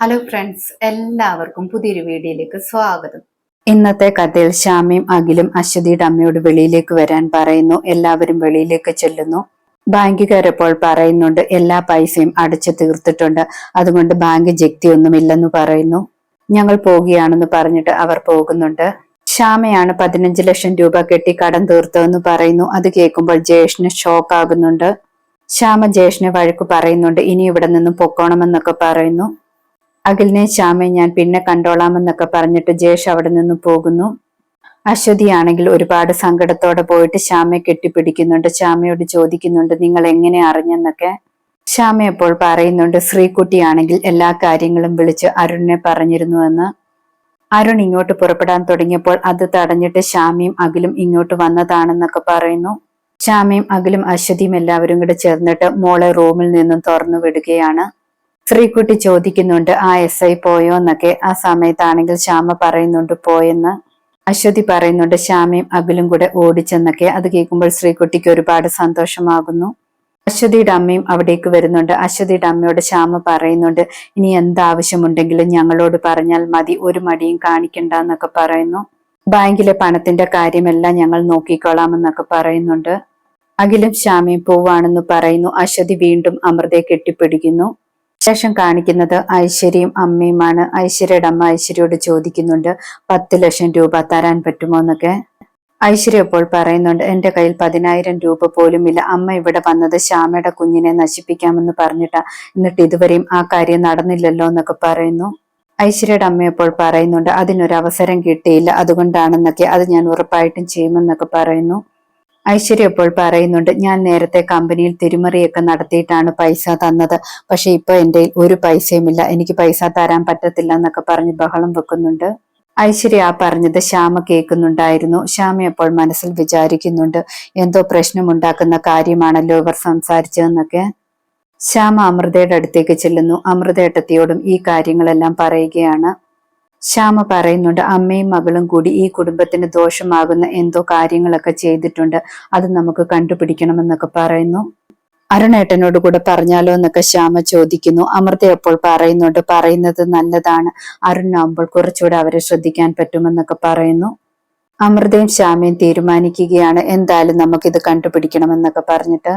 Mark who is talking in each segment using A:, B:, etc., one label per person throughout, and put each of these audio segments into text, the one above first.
A: Hello friends എല്ലാവർക്കും പുതിയൊരു വീഡിയോയിലേക്ക് സ്വാഗതം. ഇന്നത്തെ കഥയിൽ ശ്യാമയും അഖിലും അശ്വതിയുടെ അമ്മയോട് വെളിയിലേക്ക് വരാൻ പറയുന്നു. എല്ലാവരും വെളിയിലേക്ക് ചെല്ലുന്നു. ബാങ്കുകാരപ്പോൾ പറയുന്നുണ്ട് എല്ലാ പൈസയും അടച്ചു തീർത്തിട്ടുണ്ട്. അതുകൊണ്ട് ബാങ്ക് ജപ്തി ഒന്നുമില്ലെന്ന് പറയുന്നു. ഞങ്ങൾ പോകുകയാണെന്ന് പറഞ്ഞിട്ട് അവർ പോകുന്നുണ്ട്. ശ്യാമയാണ് പതിനഞ്ച് ലക്ഷം രൂപ കെട്ടി കടം തീർത്തതെന്ന് പറയുന്നു. അത് കേൾക്കുമ്പോൾ ജയേഷിന് ഷോക്ക് ആകുന്നുണ്ട്. ശ്യാമ ജയേഷിനെ വഴക്ക് പറയുന്നുണ്ട് ഇനി ഇവിടെ നിന്നും പൊക്കോണമെന്നൊക്കെ പറയുന്നു. അഖിലിനെ ശ്യാമെ ഞാൻ പിന്നെ കണ്ടോളാമെന്നൊക്കെ പറഞ്ഞിട്ട് ജേഷ് അവിടെ നിന്ന് പോകുന്നു. അശ്വതിയാണെങ്കിൽ ഒരുപാട് സങ്കടത്തോടെ പോയിട്ട് ശ്യാമയെ കെട്ടിപ്പിടിക്കുന്നുണ്ട്. ശ്യാമയോട് ചോദിക്കുന്നുണ്ട് നിങ്ങൾ എങ്ങനെ അറിഞ്ഞെന്നൊക്കെ? ശ്യാമ അപ്പോൾ പറയുന്നുണ്ട് ശ്രീകുട്ടിയാണെങ്കിൽ എല്ലാ കാര്യങ്ങളും വിളിച്ച് അരുണിനെ പറഞ്ഞിരുന്നുവെന്ന് അരുൺ ഇങ്ങോട്ട് പുറപ്പെടാൻ തുടങ്ങിയപ്പോൾ അത് തടഞ്ഞിട്ട് ശ്യാമയും അഖിലും ഇങ്ങോട്ട് വന്നതാണെന്നൊക്കെ പറയുന്നു. ശ്യാമയും അഖിലും അശ്വതിയും എല്ലാവരും കൂടെ ചേർന്നിട്ട് മോളെ റൂമിൽ നിന്നും തുറന്നു വിടുകയാണ്. ശ്രീകുട്ടി ചോദിക്കുന്നുണ്ട് ആ എസ് ഐ പോയോ? എന്നൊക്കെ. ആ സമയത്താണെങ്കിൽ ശ്യാമ പറയുന്നുണ്ട് പോയെന്ന്. അശ്വതി പറയുന്നുണ്ട് ശ്യാമയും അഖിലും കൂടെ ഓടിച്ചെന്നൊക്കെ. അത് കേൾക്കുമ്പോൾ ശ്രീകുട്ടിക്ക് ഒരുപാട് സന്തോഷമാകുന്നു. അശ്വതിയുടെ അമ്മയും അവിടേക്ക് വരുന്നുണ്ട്. അശ്വതിയുടെ അമ്മയോട് ശ്യാമ പറയുന്നുണ്ട് ഇനി എന്താവശ്യമുണ്ടെങ്കിലും ഞങ്ങളോട് പറഞ്ഞാൽ മതി ഒരു മടിയും കാണിക്കണ്ട എന്നൊക്കെ പറയുന്നു. ബാങ്കിലെ പണത്തിന്റെ കാര്യമെല്ലാം ഞങ്ങൾ നോക്കിക്കോളാമെന്നൊക്കെ പറയുന്നുണ്ട്. അഖിലും ശ്യാമയും പോവാണെന്ന് പറയുന്നു. അശ്വതി വീണ്ടും അമൃതയെ കെട്ടിപ്പിടിക്കുന്നു. ശേഷം കാണിക്കുന്നത് ഐശ്വര്യയും അമ്മയുമാണ്. ഐശ്വര്യയുടെ അമ്മ ഐശ്വര്യയോട് ചോദിക്കുന്നുണ്ട് പത്ത് ലക്ഷം രൂപ തരാൻ പറ്റുമോ? എന്നൊക്കെ. ഐശ്വര്യ ഇപ്പോൾ പറയുന്നുണ്ട് എന്റെ കയ്യിൽ പതിനായിരം രൂപ പോലും ഇല്ല. അമ്മ ഇവിടെ വന്നത് ശ്യാമയുടെ കുഞ്ഞിനെ നശിപ്പിക്കാമെന്ന് പറഞ്ഞിട്ടാ. എന്നിട്ട് ഇതുവരെയും ആ കാര്യം നടന്നില്ലല്ലോ എന്നൊക്കെ പറയുന്നു. ഐശ്വര്യയുടെ അമ്മ ഇപ്പോൾ പറയുന്നുണ്ട് അതിനൊരു അവസരം കിട്ടിയില്ല. അതുകൊണ്ടാണെന്നൊക്കെ. അത് ഞാൻ ഉറപ്പായിട്ടും ചെയ്യുമെന്നൊക്കെ പറയുന്നു. ഐശ്വര്യ ഇപ്പോൾ പറയുന്നുണ്ട് ഞാൻ നേരത്തെ കമ്പനിയിൽ തിരുമറിയൊക്കെ നടത്തിയിട്ടാണ് പൈസ തന്നത്. പക്ഷെ ഇപ്പൊ എന്റെ ഒരു പൈസയുമില്ല എനിക്ക് പൈസ തരാൻ പറ്റത്തില്ല എന്നൊക്കെ പറഞ്ഞ് ബഹളം വെക്കുന്നുണ്ട്. ഐശ്വര്യ ആ പറഞ്ഞത് ശ്യാമ കേൾക്കുന്നുണ്ടായിരുന്നു. ശ്യാമ അപ്പോൾ മനസ്സിൽ വിചാരിക്കുന്നുണ്ട് എന്തോ പ്രശ്നമുണ്ടാക്കുന്ന കാര്യമാണല്ലോ ഇവർ സംസാരിച്ചതെന്നൊക്കെ? ശ്യാമ അമൃതയുടെ അടുത്തേക്ക് ചെല്ലുന്നു. അമൃതേട്ടത്തിയോടും ഈ കാര്യങ്ങളെല്ലാം പറയുകയാണ്. ശ്യാമ പറയുന്നുണ്ട് അമ്മയും മകളും കൂടി ഈ കുടുംബത്തിന് ദോഷമാകുന്ന എന്തോ കാര്യങ്ങളൊക്കെ ചെയ്തിട്ടുണ്ട്. അത് നമുക്ക് കണ്ടുപിടിക്കണമെന്നൊക്കെ പറയുന്നു. അരുണേട്ടനോട് കൂടെ പറഞ്ഞാലോ എന്നൊക്കെ ശ്യാമ ചോദിക്കുന്നു. അമൃത അപ്പോൾ പറയുന്നുണ്ട് പറയുന്നത് നല്ലതാണ്. അരുണാകുമ്പോൾ കുറച്ചുകൂടെ അവരെ ശ്രദ്ധിക്കാൻ പറ്റുമെന്നൊക്കെ പറയുന്നു. അമൃതയും ശ്യാമയും തീരുമാനിക്കുകയാണ്. എന്തായാലും നമുക്കിത് കണ്ടുപിടിക്കണമെന്നൊക്കെ പറഞ്ഞിട്ട്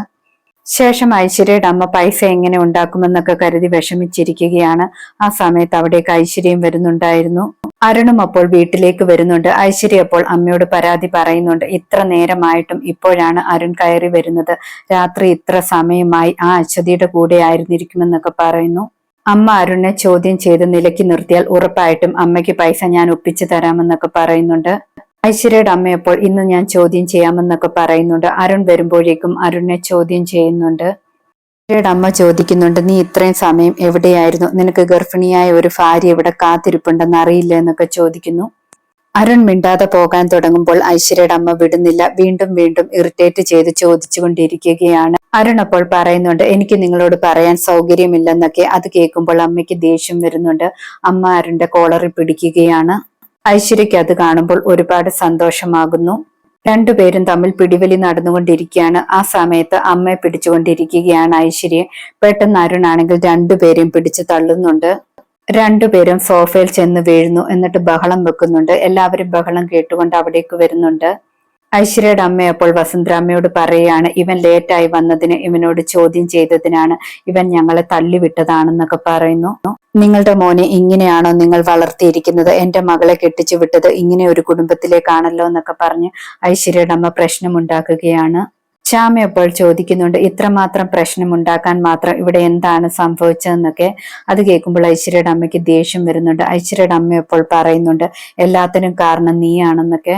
A: ശേഷം ഐശ്വര്യയുടെ അമ്മ പൈസ എങ്ങനെ ഉണ്ടാക്കുമെന്നൊക്കെ കരുതി വിഷമിച്ചിരിക്കുകയാണ്. ആ സമയത്ത് അവിടേക്ക് ഐശ്വര്യം വരുന്നുണ്ടായിരുന്നു. അരുണും അപ്പോൾ വീട്ടിലേക്ക് വരുന്നുണ്ട്. ഐശ്വര്യ അപ്പോൾ അമ്മയോട് പരാതി പറയുന്നുണ്ട്. ഇത്ര നേരമായിട്ടും ഇപ്പോഴാണ് അരുൺ കയറി വരുന്നത്. രാത്രി ഇത്ര സമയമായി ആ അശ്വതിയുടെ കൂടെ ആയിരുന്നിരിക്കുമെന്നൊക്കെ പറയുന്നു. അമ്മ അരുണിനെ ചോദ്യം ചെയ്ത് നിലയ്ക്ക് നിർത്തിയാൽ ഉറപ്പായിട്ടും അമ്മയ്ക്ക് പൈസ ഞാൻ ഒപ്പിച്ചു തരാമെന്നൊക്കെ പറയുന്നുണ്ട്. ഐശ്വര്യയുടെ അമ്മയപ്പോൾ ഇന്ന് ഞാൻ ചോദ്യം ചെയ്യാമെന്നൊക്കെ പറയുന്നുണ്ട്. അരുൺ വരുമ്പോഴേക്കും അരുണിനെ ചോദ്യം ചെയ്യുന്നുണ്ട്. ഐശ്വര്യയുടെ അമ്മ ചോദിക്കുന്നുണ്ട് നീ ഇത്രയും സമയം എവിടെയായിരുന്നു? നിനക്ക് ഗർഭിണിയായ ഒരു ഭാര്യ ഇവിടെ കാത്തിരിപ്പുണ്ടെന്ന് അറിയില്ല? എന്നൊക്കെ ചോദിക്കുന്നു. അരുൺ മിണ്ടാതെ പോകാൻ തുടങ്ങുമ്പോൾ ഐശ്വര്യയുടെ അമ്മ വിടുന്നില്ല. വീണ്ടും വീണ്ടും ഇറിറ്റേറ്റ് ചെയ്ത് ചോദിച്ചുകൊണ്ടിരിക്കുകയാണ്. അരുൺ അപ്പോൾ പറയുന്നുണ്ട് എനിക്ക് നിങ്ങളോട് പറയാൻ സൗകര്യമില്ലെന്നൊക്കെ. അത് കേൾക്കുമ്പോൾ അമ്മയ്ക്ക് ദേഷ്യം വരുന്നുണ്ട്. അമ്മ അരുണിന്റെ കോളറിൽ പിടിക്കുകയാണ്. ഐശ്വര്യയ്ക്ക് അത് കാണുമ്പോൾ ഒരുപാട് സന്തോഷമാകുന്നു. രണ്ടുപേരും തമ്മിൽ പിടിവലി നടന്നുകൊണ്ടിരിക്കുകയാണ്. ആ സമയത്ത് അമ്മയെ പിടിച്ചുകൊണ്ടിരിക്കുകയാണ് ഐശ്വര്യ. പെട്ടെന്ന് അരുണാണെങ്കിൽ രണ്ടുപേരെയും പിടിച്ചു തള്ളുന്നുണ്ട്. രണ്ടുപേരും സോഫയിൽ ചെന്ന് വീഴുന്നു. എന്നിട്ട് ബഹളം വെക്കുന്നുണ്ട്. എല്ലാവരും ബഹളം കേട്ടുകൊണ്ട് അവിടേക്ക് വരുന്നുണ്ട്. ഐശ്വര്യയുടെ അമ്മ അപ്പോൾ വസുന്ധരാമ്മയോട് പറയുകയാണ് ഇവൻ ലേറ്റായി വന്നതിന് ഇവനോട് ചോദ്യം ചെയ്തതിനാണ് ഇവൻ ഞങ്ങളെ തള്ളിവിട്ടതാണെന്നൊക്കെ പറയുന്നു. നിങ്ങളുടെ മോനെ ഇങ്ങനെയാണോ നിങ്ങൾ വളർത്തിയിരിക്കുന്നത്? എന്റെ മകളെ കെട്ടിച്ചു വിട്ടത് ഇങ്ങനെ ഒരു കുടുംബത്തിലേക്കാണല്ലോ എന്നൊക്കെ പറഞ്ഞ് ഐശ്വര്യയുടെ അമ്മ പ്രശ്നമുണ്ടാക്കുകയാണ്. ശ്യാമ അപ്പോൾ ചോദിക്കുന്നുണ്ട് ഇത്രമാത്രം പ്രശ്നമുണ്ടാക്കാൻ മാത്രം ഇവിടെ എന്താണ് സംഭവിച്ചതെന്നൊക്കെ? അത് കേൾക്കുമ്പോൾ ഐശ്വര്യയുടെ അമ്മയ്ക്ക് ദേഷ്യം വരുന്നുണ്ട്. ഐശ്വര്യയുടെ അമ്മ അപ്പോൾ പറയുന്നുണ്ട് എല്ലാത്തിനും കാരണം നീയാണെന്നൊക്കെ.